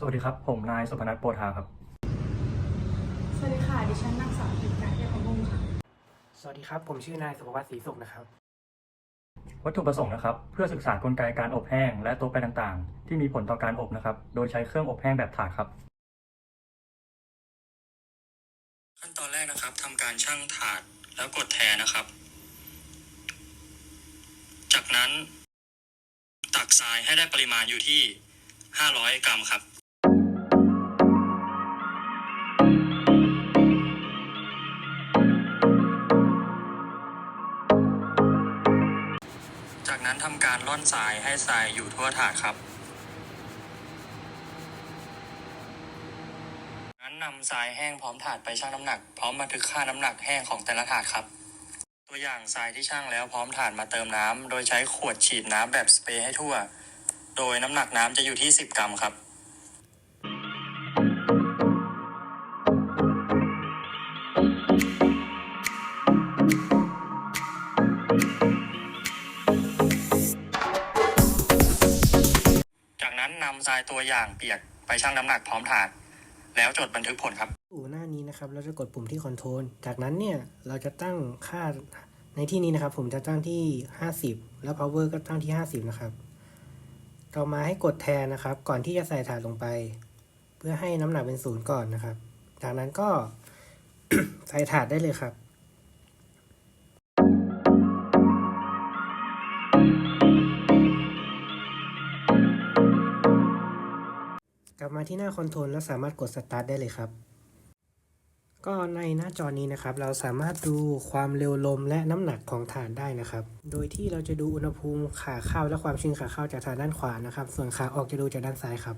สวัสดีครับ ผมนายสุพนัทโปธาครับ สวัสดีค่ะ ดิฉันนางสาวกิตการเทียบพงศ์ค่ะ สวัสดีครับ ผมชื่อนายสุภวัฒน์ศรีสุขนะครับ วัตถุประสงค์นะครับ เพื่อศึกษากลไกการอบแห้ง และตัวแปรต่างๆ ที่มีผลต่อการอบนะครับ โดยใช้เครื่องอบแห้งแบบถาดครับ ขั้นตอนแรกนะครับทำการชั่งถาดแล้วกดแทนนะครับ จากนั้น ตักทรายให้ได้ปริมาณอยู่ที่ 500 กรัมครับ จากนั้นทำการร่อนทรายให้ทรายอยู่ทั่วถาดครับนั้นนำทรายแห้งพร้อมถาดไปชั่งน้ำหนัก พร้อมบันทึกค่าน้ำหนักแห้งของแต่ละถาดครับ ตัวอย่างทรายที่ชั่งแล้วพร้อมถาดมาเติมน้ำโดยใช้ขวดฉีดน้ำแบบสเปรย์ให้ทั่ว โดยน้ำหนักน้ำจะอยู่ที่ 10 กรัมครับ นั้นนำทรายตัวอย่างเปียกไปชั่งน้ำหนักพร้อมถาด แล้วจดบันทึกผลครับอยู่หน้านี้นะครับเราจะกดปุ่มที่คอนโทรลจากนั้นเนี่ยเราจะตั้งค่าในที่นี้นะครับ ผมจะตั้งที่ 50 แล้ว power ก็ตั้งที่ 50 นะครับ ต่อมาให้กดแทนนะครับ ก่อนที่จะใส่ถาดลงไป เพื่อให้น้ำหนักเป็นศูนย์ก่อนนะครับ จากนั้นก็ใส่ถาดได้เลยครับ กลับมาที่หน้าคอนโทรลแล้วสามารถกดสตาร์ทได้เลยครับก็ในหน้าจอนี้นะครับ เราสามารถดูความเร็วลมและน้ำหนักของฐานได้นะครับ โดยที่เราจะดูอุณหภูมิขาเข้าและความชื้นขาเข้าจากทางด้านขวานะครับ ส่วนขาออกจะดูจากด้านซ้ายครับ